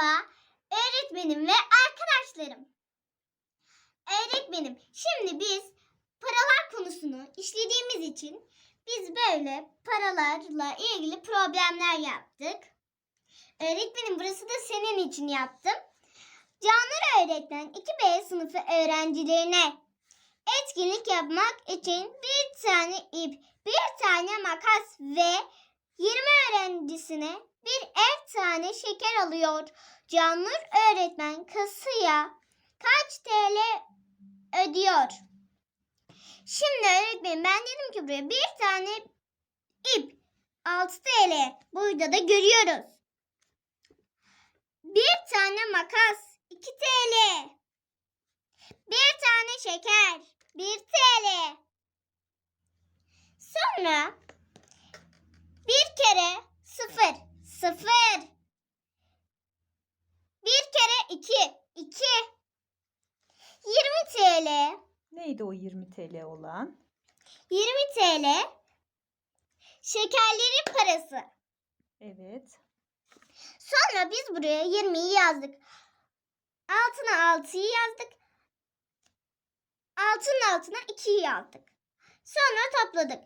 Merhaba öğretmenim ve arkadaşlarım. Öğretmenim şimdi biz paralar konusunu işlediğimiz için biz böyle paralarla ilgili problemler yaptık. Öğretmenim burası da senin için yaptım. Canlar öğretmen 2B sınıfı öğrencilerine etkinlik yapmak için bir tane ip, bir tane makas ve 20 öğrencisine bir ev tane şeker alıyor. Canur öğretmen kasaya kaç TL ödüyor? Şimdi öğretmenim ben dedim ki buraya bir tane ip 6 TL. Burada da görüyoruz. Bir tane makas 2 TL. Bir tane şeker 1 TL. Sonra bir kere sıfır sıfır. Bir kere iki iki. 20 TL. Neydi o 20 TL olan? 20 TL. Şekerlerin parası. Evet. Sonra biz buraya 20'yi yazdık. Altına 6'yı yazdık. Altının altına 2'yi yazdık. Sonra topladık.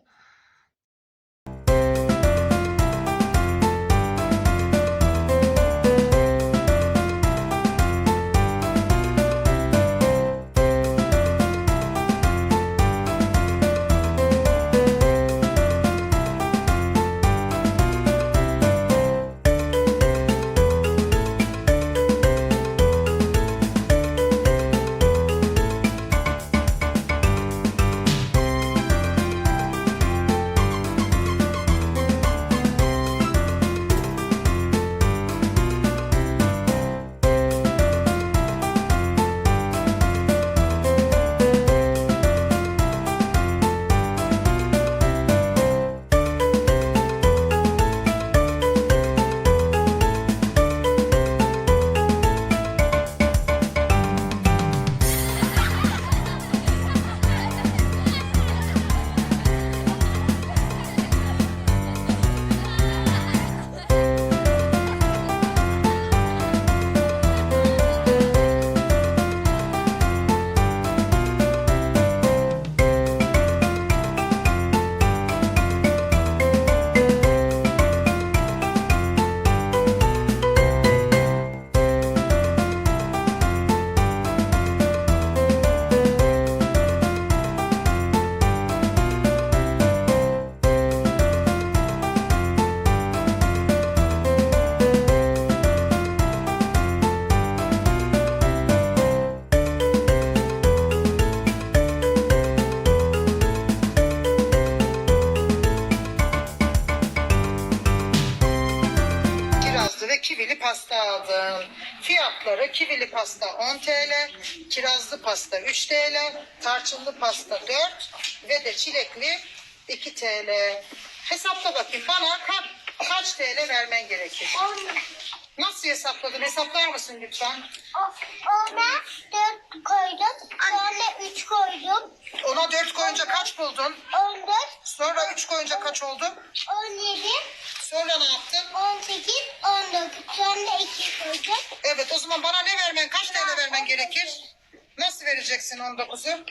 Pasta aldım. Fiyatları kivili pasta 10 TL, kirazlı pasta 3 TL, tarçınlı pasta 4 ve de çilekli 2 TL. Hesapla bakayım bana ka- kaç TL vermen gerekir? Nasıl hesapladın? Hesaplar mısın lütfen? Ona 4 koydum. Sonra 3 koydum. Ona 4 koyunca kaç buldun? 14, Sonra 3 koyunca kaç oldu? 17, Sonra ne yaptın? 18, 19. Sonra 2 koydum. Evet o zaman bana ne vermen, kaç TL vermen gerekir? Nasıl vereceksin 19'u?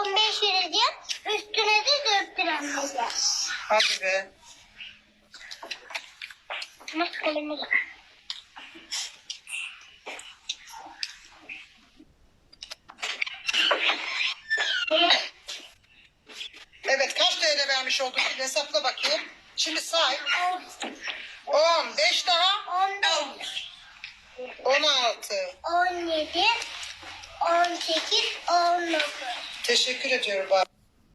15 vereceğim. Üstüne de 4 lira vereceğim. Hadi be. Nasıl? Evet kaç TL vermiş olduk? Hesapla bakayım. Şimdi say. 10, 5 daha 15, 16. 17, 18, 19. Teşekkür ediyorum.